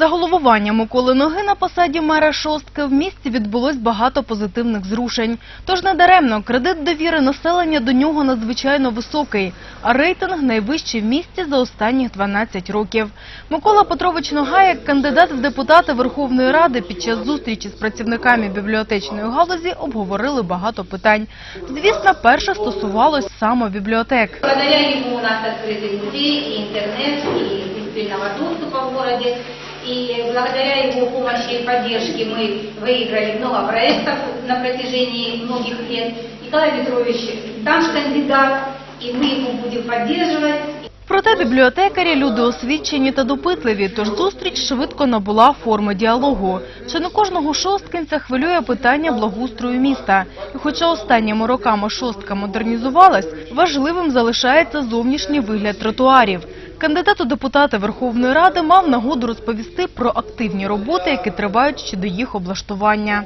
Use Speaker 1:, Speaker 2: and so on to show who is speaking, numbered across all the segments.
Speaker 1: За головування Миколи Ноги на посаді мера Шостки в місті відбулось багато позитивних зрушень. Тож недаремно кредит довіри населення до нього надзвичайно високий, а рейтинг найвищий в місті за останніх 12 років. Микола Петрович Нога, як кандидат в депутати Верховної Ради під час зустрічі з працівниками бібліотечної галузі обговорили багато питань. Звісно, перше стосувалось саме бібліотек.
Speaker 2: Благодаря ему у нас открыты музей, и интернет, и бесплатного доступа в городе. И благодаря его помощи и поддержке мы выиграли много проектов на протяжении многих лет. Николай Петрович наш кандидат, и мы его будем поддерживать.
Speaker 1: Проте бібліотекарі – люди освічені та допитливі, тож зустріч швидко набула форми діалогу. Чи не кожного шосткинця хвилює питання благоустрою міста? І хоча останніми роками шостка модернізувалась, важливим залишається зовнішній вигляд тротуарів. Кандидат у депутати Верховної Ради мав нагоду розповісти про активні роботи, які тривають ще до їх облаштування.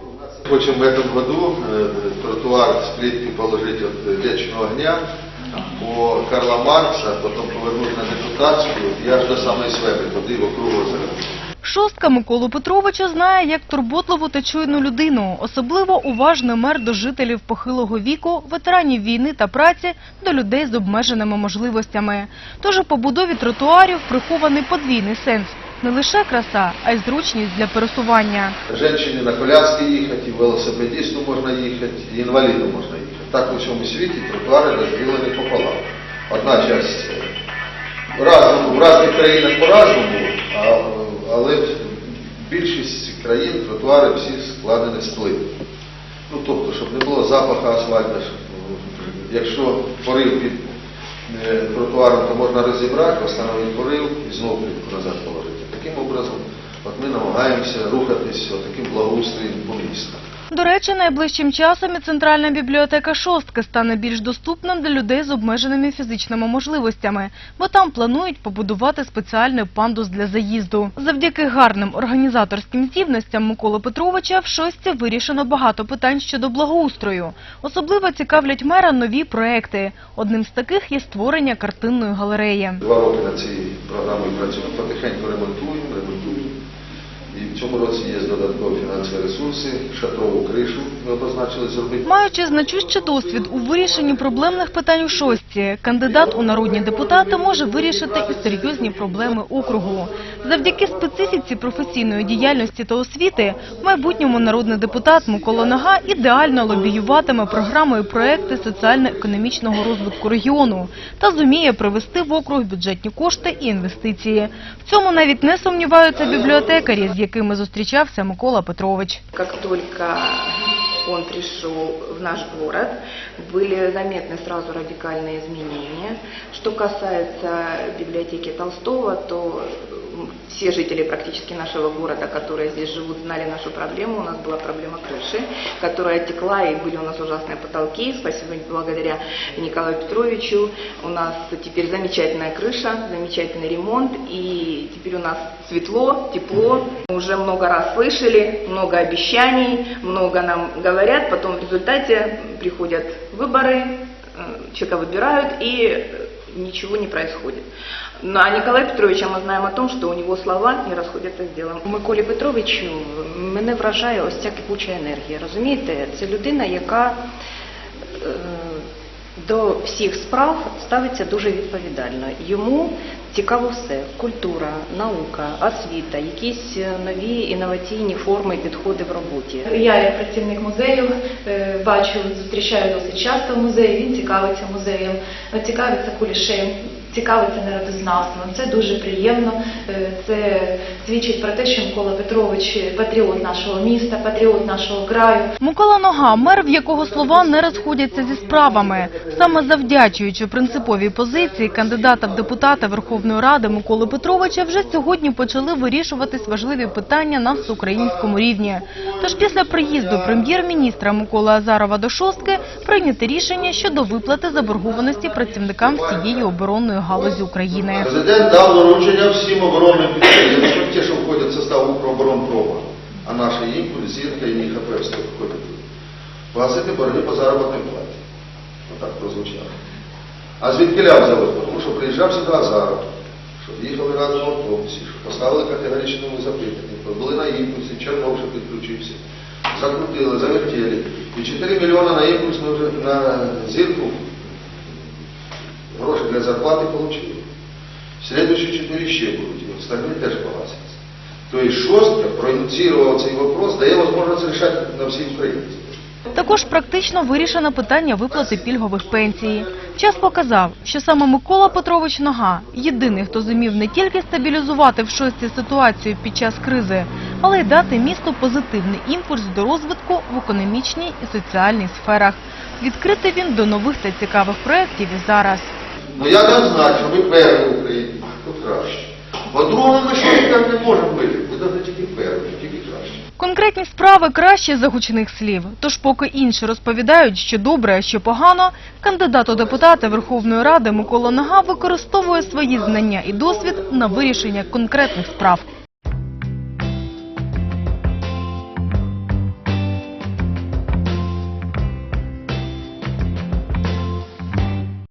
Speaker 3: Хочемо в этом году э, тротуар з плітки положить від Вечного огня по Карла Маркса, потом повернути на депутатську, я ж до самої себе, туди вокруг озера.
Speaker 1: Шостка Миколу Петровича знає як турботливу та чуйну людину. Особливо уважний мер до жителів похилого віку, ветеранів війни та праці, до людей з обмеженими можливостями. Тож у побудові тротуарів прихований подвійний сенс. Не лише краса, а й зручність для пересування.
Speaker 3: Женщині на коляскі їхати, велосипедисту можна їхати, інваліду можна їхати. Так у всьому світі тротуари розділені пополам. Одна частина в в різних країнах по-разному, а, але більшість країн тротуари всі складені з плит. Ну, тобто, щоб не було запаху асфальту, ну, якщо порив під е, тротуаром, то можна розібрати, встановити порив і знову назад положити. Таким образом, от ми намагаємося рухатись таким благоустроєм по місту.
Speaker 1: До речі, найближчим часом і центральна бібліотека Шостки стане більш доступним для людей з обмеженими фізичними можливостями, бо там планують побудувати спеціальний пандус для заїзду. Завдяки гарним організаторським здібностям Миколи Петровича в Шостці вирішено багато питань щодо благоустрою. Особливо цікавлять мера нові проекти. Одним з таких є створення картинної галереї.
Speaker 3: Два роки на цій програмі працюємо, потихеньку ремонтуємо, ремонтуємо. І в цьому році є додаткові фінансові ресурси, шатрову кришу ми позначили зробити.
Speaker 1: Маючи значущий досвід у вирішенні проблемних питань у шості, кандидат у народні депутати може вирішити і серйозні проблеми округу. Завдяки специфіці професійної діяльності та освіти, в майбутньому народний депутат Микола Нога ідеально лобіюватиме програми і проекти соціально-економічного розвитку регіону та зуміє привести в округ бюджетні кошти і інвестиції. В цьому навіть не сумніваються бібліотекарі, з якими зустрічався Микола Петрович.
Speaker 4: Как только он пришел в наш город, были заметны сразу радикальные изменения. Что касается библиотеки Толстого, то м, все жители практически нашего города, которые здесь живут, знали нашу проблему. У нас была проблема крыши, которая текла, и были у нас ужасные потолки. Спасибо благодаря Николаю Петровичу. У нас теперь замечательная крыша, замечательный ремонт, и теперь у нас светло, тепло. Мы уже много раз слышали, много обещаний, много нам говорят, потом в результате приходят выборы, э, человека выбирают, и э, ничего не происходит. Ну, а Николая Петровича мы знаем о том, что у него слова не расходятся с делом.
Speaker 5: Миколі Петровичу мене вражає ось ця кипуча енергія. Розумієте, це людина, яка е, до всіх справ ставиться дуже відповідально. Йому цікаво все: культура, наука, освіта, якісь е, нові інноваційні форми і підходи в роботі.
Speaker 6: Я, як працівник музею, е, бачу, зустрічаю досить часто в музеї, він цікавиться музеєм, цікавиться кулішем, цікавиться народознавством. Це дуже приємно. Е, Це свідчить про те, що Микола Петрович патріот нашого міста, патріот нашого краю.
Speaker 1: Микола Нога – мер, в якого слова не розходяться зі справами. Саме завдячуючи принциповій позиції кандидата в депутати Верховної Ради Миколи Петровича, вже сьогодні почали вирішуватись важливі питання на всеукраїнському рівні. Тож після приїзду прем'єр-міністра Миколи Азарова до Шостки прийняти рішення щодо виплати заборгованості працівникам всієї оборонної галузі України.
Speaker 3: Президент дав доручення всім оборонним підприємствам, ті, що входять в состав Укроборонпрома, а наші Імпульс, Зірка і ІХП все входять тут. Погасити борги по заробітній платі. Отак прозвучало. А звідки ля взялось? Тому що приїжджав сюди Азаров, щоб їхали разом автобусі, щоб поставили категоричному запитання, були на імпульсі, Чернов вже підключився, закрутили, завертіли. І 4 мільйони на вже на зірку гроші для зарплати отримали. Слідуючі 4 ще будуть, і остальні теж погасяться. Тобто шостка проініціював цей вопрос, дає можливість рішати на всій Україні.
Speaker 1: Також практично вирішено питання виплати пільгових пенсій. Час показав, що саме Микола Петрович Нога – єдиний, хто зумів не тільки стабілізувати в шості ситуацію під час кризи, але й дати місту позитивний імпульс до розвитку в економічній і соціальній сферах. Відкритий він до нових та цікавих проєктів і зараз.
Speaker 3: Ну я дам знати, що ми перші в Україні, то краще. По-другому ми щось так не можемо бути. Ми повинні тільки перші, тільки краще.
Speaker 1: Конкретні справи краще за гучних слів. Тож поки інші розповідають, що добре, а що погано, кандидат у депутати Верховної Ради Микола Нога використовує свої знання і досвід на вирішення конкретних справ.